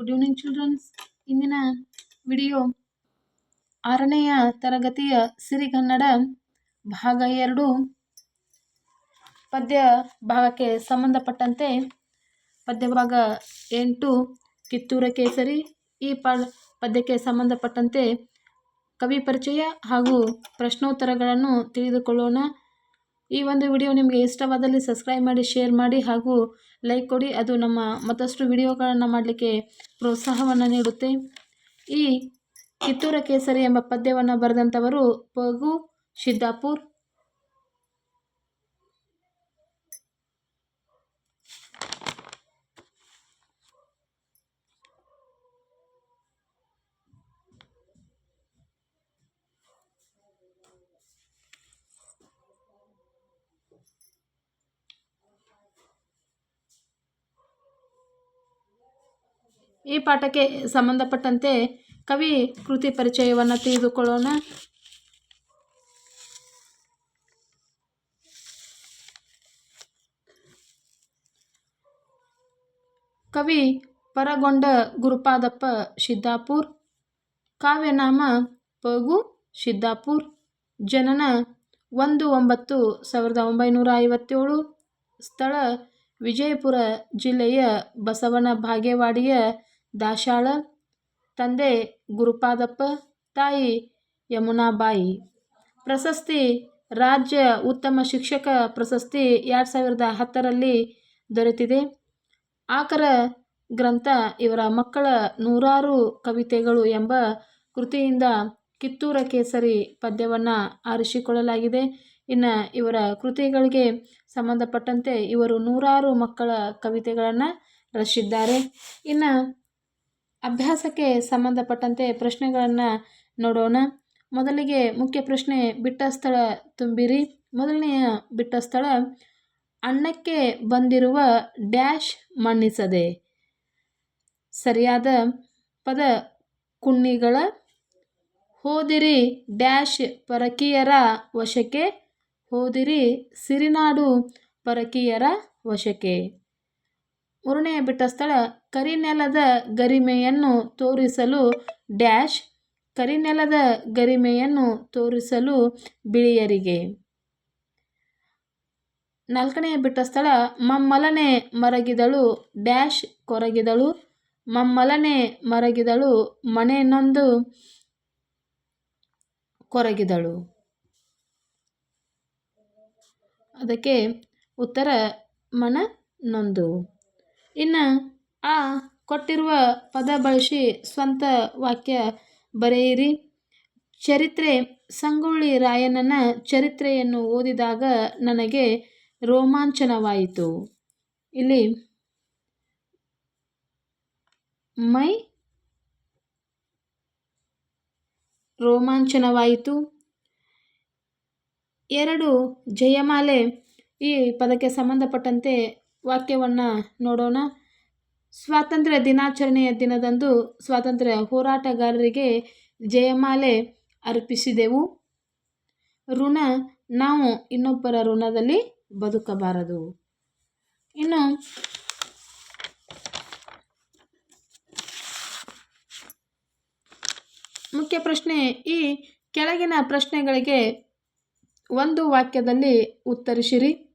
Good evening childrens ಇಂದಿನ video ಆರನೆಯ ತರಗತಿಯ ಸಿರಿಗನ್ನಡ ಭಾಗ ಎರಡು ಪದ್ಯ ಭಾಗಕ್ಕೆ ಸಂಬಂಧಪಟ್ಟಂತೆ ಪದ್ಯ ಭಾಗ ಎಂಟು, ಕಿತ್ತೂರ ಕೇಸರಿ, ಈ ಪದ್ಯಕ್ಕೆ ಸಂಬಂಧಪಟ್ಟಂತೆ ಕವಿ ಪರಿಚಯ ಹಾಗೂ ಪ್ರಶ್ನೋತ್ತರಗಳನ್ನು ತಿಳಿದುಕೊಳ್ಳೋಣ. ಈ ಒಂದು ವಿಡಿಯೋ ನಿಮಗೆ ಇಷ್ಟವಾದಲ್ಲಿ ಸಬ್ಸ್ಕ್ರೈಬ್ ಮಾಡಿ ಶೇರ್ ಮಾಡಿ ಹಾಗೂ ಲೈಕ್ ಕೊಡಿ. ಅದು ನಮ್ಮ ಮತ್ತಷ್ಟು ವಿಡಿಯೋಗಳನ್ನು ಮಾಡಲಿಕ್ಕೆ ಪ್ರೋತ್ಸಾಹವನ್ನು ನೀಡುತ್ತೆ. ಈ ಕಿತ್ತೂರ ಕೇಸರಿ ಎಂಬ ಪದ್ಯವನ್ನು ಬರೆದಂಥವರು ಪಗು ಶಿದ್ದಾಪುರ್ ಈ ಪಾಠಕ್ಕೆ ಸಂಬಂಧಪಟ್ಟಂತೆ ಕವಿ ಕೃತಿ ಪರಿಚಯವನ್ನು ತಿಳಿದುಕೊಳ್ಳೋಣ. ಕವಿ ಪರಗೊಂಡ ಗುರುಪಾದಪ್ಪ ಶಿದ್ದಾಪುರ್, ಕಾವ್ಯನಾಮ ಪಗು ಸಿದ್ದಾಪುರ್ ಜನನ ಒಂದು ಒಂಬತ್ತು ಸಾವಿರದ ಒಂಬೈನೂರ ಐವತ್ತೇಳು, ಸ್ಥಳ ವಿಜಯಪುರ ಜಿಲ್ಲೆಯ ಬಸವನ ಬಾಗೇವಾಡಿಯ ದಾಶಾಳ, ತಂದೆ ಗುರುಪಾದಪ್ಪ, ತಾಯಿ ಯಮುನಾಬಾಯಿ. ಪ್ರಶಸ್ತಿ ರಾಜ್ಯ ಉತ್ತಮ ಶಿಕ್ಷಕ ಪ್ರಶಸ್ತಿ ಎರಡು ಸಾವಿರದ ಹತ್ತರಲ್ಲಿ ದೊರೆತಿದೆ. ಆಕರ ಗ್ರಂಥ ಇವರ ಮಕ್ಕಳ ನೂರಾರು ಕವಿತೆಗಳು ಎಂಬ ಕೃತಿಯಿಂದ ಕಿತ್ತೂರ ಕೇಸರಿ ಪದ್ಯವನ್ನು ಆರಿಸಿಕೊಳ್ಳಲಾಗಿದೆ. ಇನ್ನು ಇವರ ಕೃತಿಗಳಿಗೆ ಸಂಬಂಧಪಟ್ಟಂತೆ ಇವರು ನೂರಾರು ಮಕ್ಕಳ ಕವಿತೆಗಳನ್ನು ರಚಿಸಿದ್ದಾರೆ. ಇನ್ನು ಅಭ್ಯಾಸಕ್ಕೆ ಸಂಬಂಧಪಟ್ಟಂತೆ ಪ್ರಶ್ನೆಗಳನ್ನು ನೋಡೋಣ. ಮೊದಲಿಗೆ ಮುಖ್ಯ ಪ್ರಶ್ನೆ, ಬಿಟ್ಟ ಸ್ಥಳ ತುಂಬಿರಿ. ಮೊದಲನೆಯ ಬಿಟ್ಟ ಸ್ಥಳ ಅನ್ನಕ್ಕೆ ಬಂದಿರುವ ಡ್ಯಾಶ್ ಮಣ್ಣಿಸದೆ. ಸರಿಯಾದ ಪದ, ಕುಣ್ಣಿಗಳ. ಹೋದಿರಿ ಡ್ಯಾಶ್ ಪರಕೀಯರ ವಶಕ್ಕೆ, ಹೋದಿರಿ ಸಿರಿನಾಡು ಪರಕೀಯರ ವಶಕ್ಕೆ. ಮೂರನೆಯ ಬಿಟ್ಟ ಸ್ಥಳ ಕರಿನೆಲದ ಗರಿಮೆಯನ್ನು ತೋರಿಸಲು ಡ್ಯಾಶ್, ಕರಿನೆಲದ ಗರಿಮೆಯನ್ನು ತೋರಿಸಲು ಬಿಳಿಯರಿಗೆ. ನಾಲ್ಕನೆಯ ಬಿಟ್ಟ ಸ್ಥಳ ಮಮ್ಮಲನೆ ಮರಗಿದಳು, ಡ್ಯಾಶ್ ಕೊರಗಿದಳು, ಮಮ್ಮಲನೆ ಮರಗಿದಳು, ಮನೆ ನೊಂದು ಕೊರಗಿದಳು. ಅದಕ್ಕೆ ಉತ್ತರ, ಮನ ನೊಂದು. ಇನ್ನು ಆ ಕೊಟ್ಟಿರುವ ಪದ ಬಳಸಿ ಸ್ವಂತ ವಾಕ್ಯ ಬರೆಯಿರಿ. ಚರಿತ್ರೆ, ಸಂಗೊಳ್ಳಿ ರಾಯಣ್ಣನ ಚರಿತ್ರೆಯನ್ನು ಓದಿದಾಗ ನನಗೆ ರೋಮಾಂಚನವಾಯಿತು. ಇಲ್ಲಿ, ಮೈ ರೋಮಾಂಚನವಾಯಿತು. ಎರಡು ಜಯಮಾಲೆ ಈ ಪದಕ್ಕೆ ಸಂಬಂಧಪಟ್ಟಂತೆ ವಾಕ್ಯವನ್ನು ನೋಡೋಣ. ಸ್ವಾತಂತ್ರ್ಯ ದಿನಾಚರಣೆಯ ದಿನದಂದು ಸ್ವಾತಂತ್ರ್ಯ ಹೋರಾಟಗಾರರಿಗೆ ಜಯಮಾಲೆ ಅರ್ಪಿಸಿದೆವು. ಋಣ ನಾವು ಇನ್ನೊಬ್ಬರ ಋಣದಲ್ಲಿ ಬದುಕಬಾರದು. ಇನ್ನು ಮುಖ್ಯ ಪ್ರಶ್ನೆ ಈ ಕೆಳಗಿನ ಪ್ರಶ್ನೆಗಳಿಗೆ ಒಂದು ವಾಕ್ಯದಲ್ಲಿ ಉತ್ತರಿಸಿರಿ.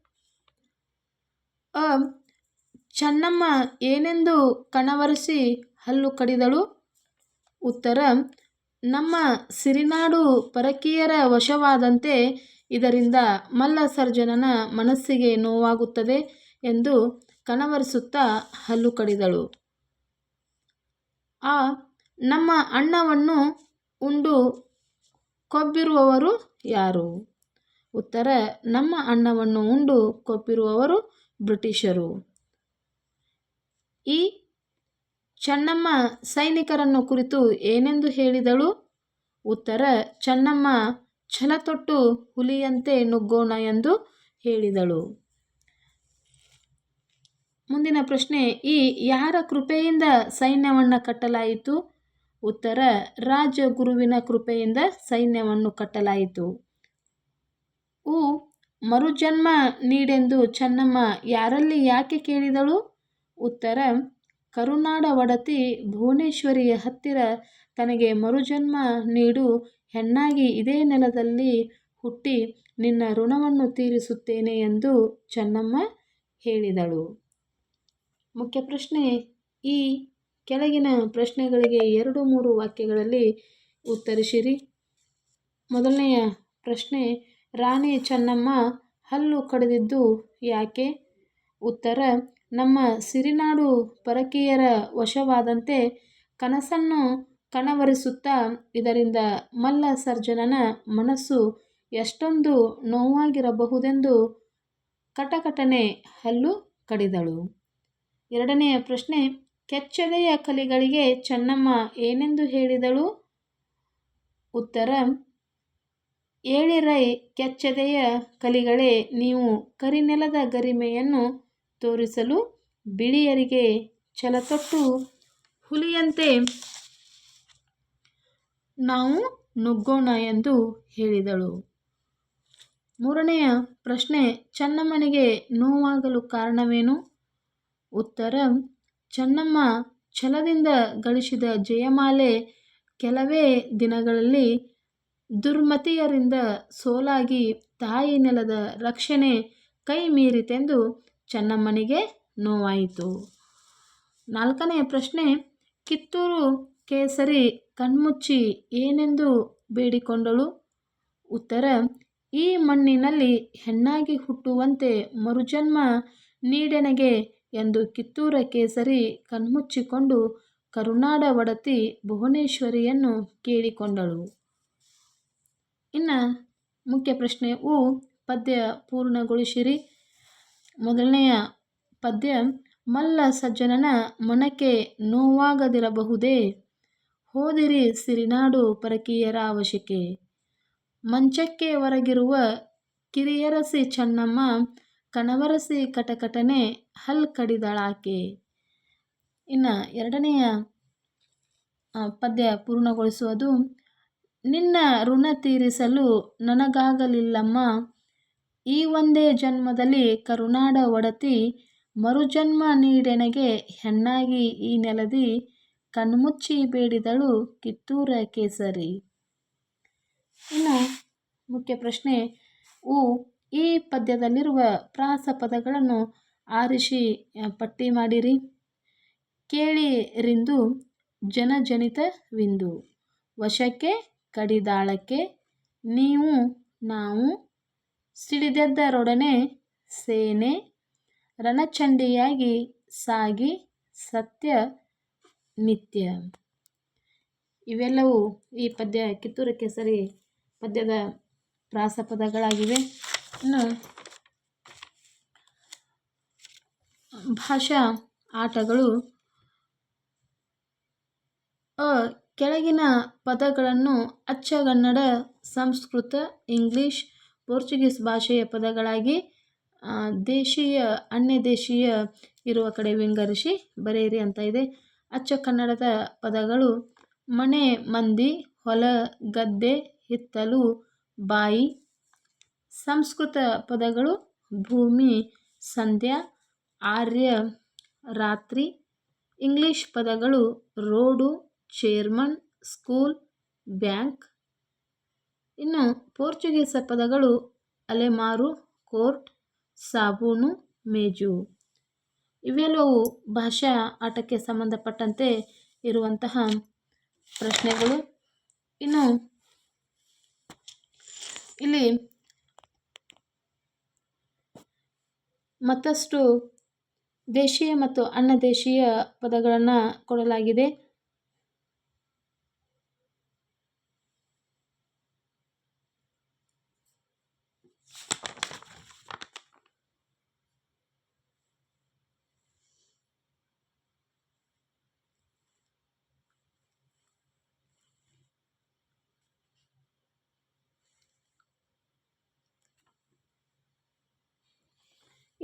ಚೆನ್ನಮ್ಮ ಏನೆಂದು ಕಣವರಿಸಿ ಹಲ್ಲು ಕಡಿದಳು? ಉತ್ತರ, ನಮ್ಮ ಸಿರಿನಾಡು ಪರಕೀಯರ ವಶವಾದಂತೆ ಇದರಿಂದ ಮಲ್ಲ ಸರ್ಜನನ ಮನಸ್ಸಿಗೆ ನೋವಾಗುತ್ತದೆ ಎಂದು ಕಣವರಿಸುತ್ತಾ ಹಲ್ಲು ಕಡಿದಳು. ಆ, ನಮ್ಮ ಅಣ್ಣವನ್ನು ಉಂಡು ಕೊಬ್ಬಿರುವವರು ಯಾರು? ಉತ್ತರ, ನಮ್ಮ ಅಣ್ಣವನ್ನು ಉಂಡು ಕೊಬ್ಬಿರುವವರು ಬ್ರಿಟಿಷರು. ಈ ಚೆನ್ನಮ್ಮ ಸೈನಿಕರನ್ನು ಕುರಿತು ಏನೆಂದು ಹೇಳಿದಳು? ಉತ್ತರ, ಚೆನ್ನಮ್ಮ ಛಲತೊಟ್ಟು ಹುಲಿಯಂತೆ ನುಗ್ಗೋಣ ಎಂದು ಹೇಳಿದಳು. ಮುಂದಿನ ಪ್ರಶ್ನೆ, ಈ ಯಾರ ಕೃಪೆಯಿಂದ ಸೈನ್ಯವನ್ನು ಕಟ್ಟಲಾಯಿತು? ಉತ್ತರ, ರಾಜಗುರುವಿನ ಕೃಪೆಯಿಂದ ಸೈನ್ಯವನ್ನು ಕಟ್ಟಲಾಯಿತು. ಉ ಮರುಜನ್ಮ ನೀಡೆಂದು ಚೆನ್ನಮ್ಮ ಯಾರಲ್ಲಿ ಯಾಕೆ ಕೇಳಿದಳು? ಉತ್ತರ, ಕರುನಾಡ ಒಡತಿ ಭುವನೇಶ್ವರಿಯ ಹತ್ತಿರ ತನಗೆ ಮರುಜನ್ಮ ನೀಡು ಹೆಣ್ಣಾಗಿ ಇದೇ ನೆಲದಲ್ಲಿ ಹುಟ್ಟಿ ನಿನ್ನ ಋಣವನ್ನು ತೀರಿಸುತ್ತೇನೆ ಎಂದು ಚೆನ್ನಮ್ಮ ಹೇಳಿದಳು. ಮುಖ್ಯ ಪ್ರಶ್ನೆ, ಈ ಕೆಳಗಿನ ಪ್ರಶ್ನೆಗಳಿಗೆ ಎರಡು ಮೂರು ವಾಕ್ಯಗಳಲ್ಲಿ ಉತ್ತರಿಸಿರಿ. ಮೊದಲನೆಯ ಪ್ರಶ್ನೆ ರಾಣಿ ಚೆನ್ನಮ್ಮ ಹಲ್ಲು ಕಡಿದಿದ್ದು ಯಾಕೆ? ಉತ್ತರ, ನಮ್ಮ ಸಿರಿನಾಡು ಪರಕೀಯರ ವಶವಾದಂತೆ ಕನಸನ್ನು ಕಣವರಿಸುತ್ತಾ ಇದರಿಂದ ಮಲ್ಲ ಸರ್ಜನನ ಮನಸ್ಸು ಎಷ್ಟೊಂದು ನೋವಾಗಿರಬಹುದೆಂದು ಕಟಕಟನೆ ಹಲ್ಲು ಕಡಿದಳು. ಎರಡನೆಯ ಪ್ರಶ್ನೆ, ಕೆಚ್ಚೆದೆಯ ಕಲಿಗಳಿಗೆ ಚೆನ್ನಮ್ಮ ಏನೆಂದು ಹೇಳಿದಳು? ಉತ್ತರ ಏಳಿರೈ ಕೆಚ್ಚೆದೆಯ ಕಲಿಗಳೇ, ನೀವು ಕರಿನೆಲದ ಗರಿಮೆಯನ್ನು ತೋರಿಸಲು ಬಿಳಿಯರಿಗೆ ಛಲತೊಟ್ಟು ಹುಲಿಯಂತೆ ನಾವು ನುಗ್ಗೋಣ ಎಂದು ಹೇಳಿದಳು. ಮೂರನೆಯ ಪ್ರಶ್ನೆ, ಚನ್ನಮ್ಮನಿಗೆ ನೋವಾಗಲು ಕಾರಣವೇನು? ಉತ್ತರ, ಚನ್ನಮ್ಮ ಛಲದಿಂದ ಗಳಿಸಿದ ಜಯಮಾಲೆ ಕೆಲವೇ ದಿನಗಳಲ್ಲಿ ದುರ್ಮತಿಯರಿಂದ ಸೋಲಾಗಿ ತಾಯಿ ನೆಲದ ರಕ್ಷಣೆ ಕೈ ಮೀರಿತೆಂದು ಚೆನ್ನಮ್ಮನಿಗೆ ನೋವಾಯಿತು. ನಾಲ್ಕನೆಯ ಪ್ರಶ್ನೆ, ಕಿತ್ತೂರು ಕೇಸರಿ ಕಣ್ಮುಚ್ಚಿ ಏನೆಂದು ಬೇಡಿಕೊಂಡಳು? ಉತ್ತರ, ಈ ಮಣ್ಣಿನಲ್ಲಿ ಹೆಣ್ಣಾಗಿ ಹುಟ್ಟುವಂತೆ ಮರುಜನ್ಮ ನೀಡೆನಗೆ ಎಂದು ಕಿತ್ತೂರ ಕೇಸರಿ ಕಣ್ಮುಚ್ಚಿಕೊಂಡು ಕರುನಾಡ ಒಡತಿ ಭುವನೇಶ್ವರಿಯನ್ನು ಕೇಳಿಕೊಂಡಳು. ಇನ್ನು ಮುಖ್ಯ ಪ್ರಶ್ನೆ ಉ ಪದ್ಯ ಪೂರ್ಣಗೊಳಿಸಿರಿ? ಮೊದಲನೆಯ ಪದ್ಯ, ಮಲ್ಲ ಸಜ್ಜನನ ಮನಕ್ಕೆ ನೋವಾಗದಿರಬಹುದೇ? ಹೋದಿರಿ ಸಿರಿನಾಡು ಪರಕೀಯರ ಅವಶ್ಯಕೆ ಮಂಚಕ್ಕೆ ಹೊರಗಿರುವ ಕಿರಿಯರಸಿ ಚೆನ್ನಮ್ಮ, ಕಣವರಸಿ ಕಟಕಟನೆ ಹಲ್ ಕಡಿದಳಾಕೆ. ಇನ್ನು ಎರಡನೆಯ ಪದ್ಯ ಪೂರ್ಣಗೊಳಿಸುವುದು ನಿನ್ನ ಋಣ ತೀರಿಸಲು ನನಗಾಗಲಿಲ್ಲಮ್ಮ. ಈ ಒಂದೇ ಜನ್ಮದಲ್ಲಿ ಕರುನಾಡ ಒಡತಿ ಮರುಜನ್ಮ ನೀಡೆನಗೆ ಹೆಣ್ಣಾಗಿ ಈ ನೆಲದಿ ಕಣ್ಮುಚ್ಚಿ ಬೇಡಿದಳು ಕಿತ್ತೂರ ಕೇಸರಿ. ಇನ್ನು ಮುಖ್ಯ ಪ್ರಶ್ನೆ ಉ ಈ ಪದ್ಯದಲ್ಲಿರುವ ಪ್ರಾಸ ಪದಗಳನ್ನು ಆರಿಸಿ ಪಟ್ಟಿ ಮಾಡಿರಿ. ಕೇಳಿರಿಂದು ಜನಜನಿತವಿಂದು ವಶಕ್ಕೆ ಕಡಿದಾಳಕ್ಕೆ ನೀವು, ನಾವು ಸಿಡಿದೆದ್ದರೊಡನೆ ಸೇನೆ ರಣಚಂಡಿಯಾಗಿ ಸಾಗಿ ಸತ್ಯ, ನಿತ್ಯ. ಇವೆಲ್ಲವೂ ಈ ಪದ್ಯ ಕಿತ್ತೂರು ಕೇಸರಿ ಪದ್ಯದ ಪ್ರಾಸಪದಗಳಾಗಿವೆ. ಇನ್ನು ಭಾಷಾ ಆಟಗಳು ಅ ಕೆಳಗಿನ ಪದಗಳನ್ನು ಅಚ್ಚಗನ್ನಡ ಸಂಸ್ಕೃತ, ಇಂಗ್ಲಿಷ್, ಪೋರ್ಚುಗೀಸ್ ಭಾಷೆಯ ಪದಗಳಾಗಿ ದೇಶೀಯ, ಅನ್ಯ ದೇಶೀಯ ಇರುವ ಕಡೆ ವಿಂಗರಿಸಿ ಬರೆಯಿರಿ ಅಂತ ಇದೆ. ಅಚ್ಚ ಕನ್ನಡದ ಪದಗಳು ಮನೆ ಮಂದಿ, ಹೊಲ, ಗದ್ದೆ, ಹಿತ್ತಲು, ಬಾಯಿ. ಸಂಸ್ಕೃತ ಪದಗಳು ಭೂಮಿ, ಸಂಧ್ಯಾ, ಆರ್ಯ, ರಾತ್ರಿ. ಇಂಗ್ಲಿಷ್ ಪದಗಳು ರೋಡು ಚೇರ್ಮನ್, ಸ್ಕೂಲ್, ಬ್ಯಾಂಕ್. ಇನ್ನು ಪೋರ್ಚುಗೀಸ ಪದಗಳು ಅಲೆಮಾರು, ಕೋರ್ಟ್, ಸಾಬೂನು, ಮೇಜು. ಇವೆಲ್ಲವೂ ಭಾಷಾ ಆಟಕ್ಕೆ ಸಂಬಂಧಪಟ್ಟಂತೆ ಇರುವಂತಹ ಪ್ರಶ್ನೆಗಳು. ಇನ್ನು ಇಲ್ಲಿ ಮತ್ತಷ್ಟು ದೇಶೀಯ ಮತ್ತು ದೇಶೀಯ ಪದಗಳನ್ನು ಕೊಡಲಾಗಿದೆ.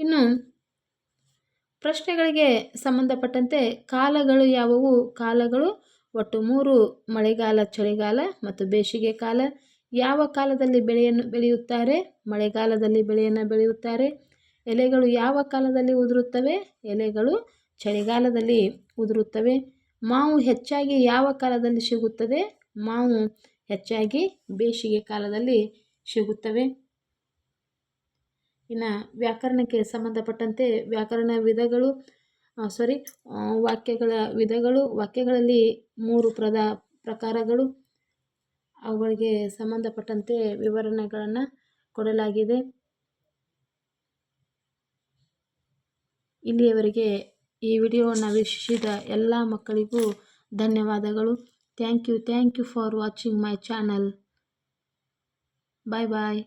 ಇನ್ನು ಪ್ರಶ್ನೆಗಳಿಗೆ ಸಂಬಂಧಪಟ್ಟಂತೆ ಕಾಲಗಳು ಯಾವುವು? ಕಾಲಗಳು ಒಟ್ಟು ಮೂರು, ಮಳೆಗಾಲ, ಚಳಿಗಾಲ ಮತ್ತು ಬೇಸಿಗೆ ಕಾಲ. ಯಾವ ಕಾಲದಲ್ಲಿ ಬೆಳೆಯನ್ನು ಬೆಳೆಯುತ್ತಾರೆ? ಮಳೆಗಾಲದಲ್ಲಿ ಬೆಳೆಯನ್ನು ಬೆಳೆಯುತ್ತಾರೆ. ಎಲೆಗಳು ಯಾವ ಕಾಲದಲ್ಲಿ ಉದುರುತ್ತವೆ? ಎಲೆಗಳು ಚಳಿಗಾಲದಲ್ಲಿ ಉದುರುತ್ತವೆ. ಮಾವು ಹೆಚ್ಚಾಗಿ ಯಾವ ಕಾಲದಲ್ಲಿ ಸಿಗುತ್ತದೆ? ಮಾವು ಹೆಚ್ಚಾಗಿ ಬೇಸಿಗೆ ಕಾಲದಲ್ಲಿ ಸಿಗುತ್ತವೆ. ಇನ್ನು ವ್ಯಾಕರಣಕ್ಕೆ ಸಂಬಂಧಪಟ್ಟಂತೆ ವ್ಯಾಕರಣ ವಿಧಗಳು ಸಾರಿ ವಾಕ್ಯಗಳ ವಿಧಗಳು, ವಾಕ್ಯಗಳಲ್ಲಿ ಮೂರು ಪ್ರದ ಪ್ರಕಾರಗಳು, ಅವುಗಳಿಗೆ ಸಂಬಂಧಪಟ್ಟಂತೆ ವಿವರಣೆಗಳನ್ನು ಕೊಡಲಾಗಿದೆ. ಇಲ್ಲಿಯವರೆಗೆ ಈ ವಿಡಿಯೋವನ್ನು ವೀಕ್ಷಿಸಿದ ಎಲ್ಲ ಮಕ್ಕಳಿಗೂ ಧನ್ಯವಾದಗಳು. Thank you thank you for watching my channel. Bye bye.